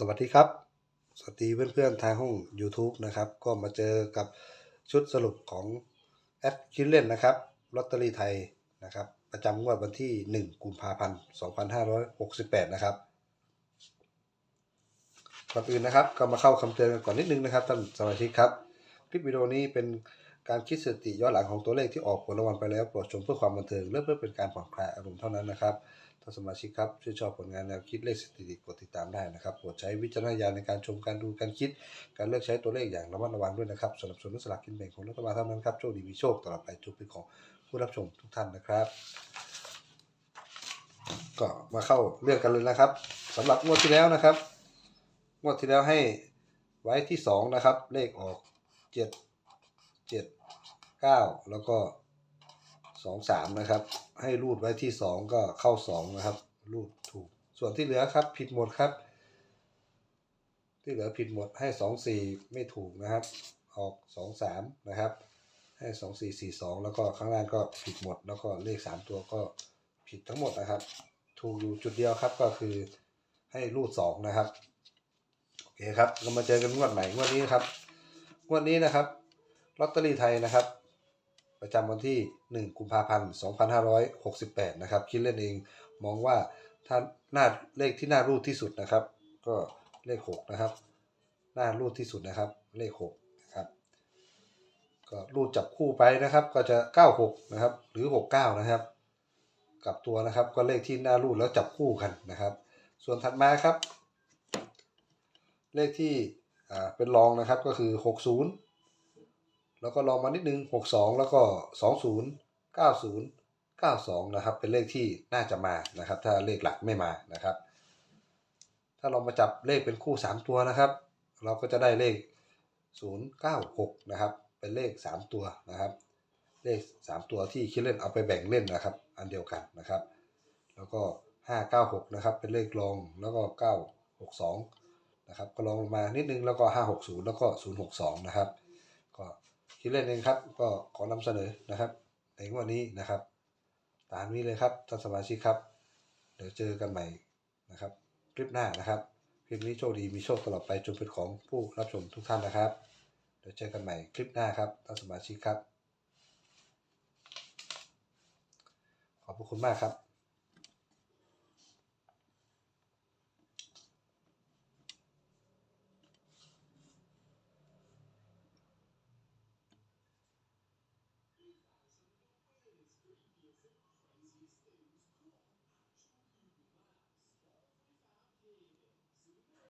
สวัสดีครับ สวัสดีเพื่อนๆทางห้อง YouTube นะครับ ก็มาเจอกับชุดสรุปของแอดคิดเล่นนะครับลอตเตอรี่ไทยนะครับ ประจำงวดวันที่ 1 กุมภาพันธ์ 2568 นะครับก่อนอื่นนะครับ ก็มาเข้าคำเตือนกันก่อนนิดนึงนะครับท่านสมาชิกครับ คลิปวิดีโอนี้เป็น การคิดสติย้อนหลังของตัวเลขที่ออกผลรางวัลไปแล้วโปรดชมเพื่อความบันเทิงและเพื่อเป็นการผ่อนคลายอารมณ์เท่านั้นนะครับท่านสมาชิกครับชื่นชอบผลงานแนวคิดเลขสถิติกดติดตามได้นะครับโปรดใช้วิจารณญาณในการชมการดูการคิด การเลือกใช้ตัวเลขอย่างระมัดระวังด้วยนะครับสนับสนุนสลากกินแบ่งของรัฐบาลเท่านั้นครับโชคดีมีโชคตลอดไปจุดเป็นของผู้รับชมทุกท่านนะครับ ก็มาเข้าเรื่องกันเลยนะครับสำหรับงวดที่แล้วนะครับงวดที่แล้วให้ไว้ที่สองนะครับเลขออกเจ็ ดเก้าแล้วก็สองสามนะครับ ให้รูดไว้ที่สองก็เข้าสองนะครับ รูดถูก ส่วนที่เหลือครับผิดหมดครับ ที่เหลือผิดหมดให้สองสี่ไม่ถูกนะครับ ออกสองสามนะครับ ให้สองสี่สี่สองแล้วก็ข้างล่างก็ผิดหมด แล้วก็เลขสามตัวก็ผิดทั้งหมดนะครับ ถูกอยู่จุดเดียวครับก็คือให้รูดสองนะครับโอเคครับเรามาเจอกันงวดใหม่งวดนี้ครับ งวดนี้นะครับลอตเตอรี่ไทยนะครับ ประจำวันที่ 1 กุมภาพันธ์ 2568 นะครับ คิดเล่นเองมองว่าถ้าหน้าเลขที่น่ารูดที่สุดนะครับ ก็เลข 6 นะครับน่ารูดที่สุดนะครับ เลข 6 นะครับ ก็รูดจับคู่ไปนะครับ ก็จะ 96 นะครับ หรือ 69 นะครับ กลับตัวนะครับ ก็เลขที่น่ารูดแล้วจับคู่กันนะครับ ส่วนถัดมาครับ เลขที่เป็นรองนะครับก็คือ 60 แล้วก็ลองมานิดนึง 62 แล้วก็ 20 90 92 นะครับ เป็นเลขที่น่าจะมานะครับ ถ้าเลขหลักไม่มานะครับ ถ้าเรามาจับเลขเป็นคู่ 3 ตัวนะครับ เราก็จะได้เลข 096 นะครับ เป็นเลข 3 ตัวนะครับ เลข 3 ตัวที่คิดเล่นเอาไปแบ่งเล่นนะครับ อันเดียวกันนะครับ แล้วก็ 596 นะครับ เป็นเลขรอง แล้วก็ 962 นะครับ ก็ลองลงมานิดนึง แล้วก็ 560 แล้วก็ 062 นะครับ ก็ คิดเล่นเองครับ ก็ขอนำเสนอนะครับ ในวดนี้นะครับ ตามนี้เลยครับท่านสมาชิกครับ เดี๋ยวเจอกันใหม่นะครับ คลิปหน้านะครับคลิปนี้โชคดีมีโชคตลอดไปจนเป็นของผู้รับชมทุกท่านนะครับ เดี๋ยวเจอกันใหม่คลิปหน้าครับท่านสมาชิกครับ ขอบพระคุณมากครับ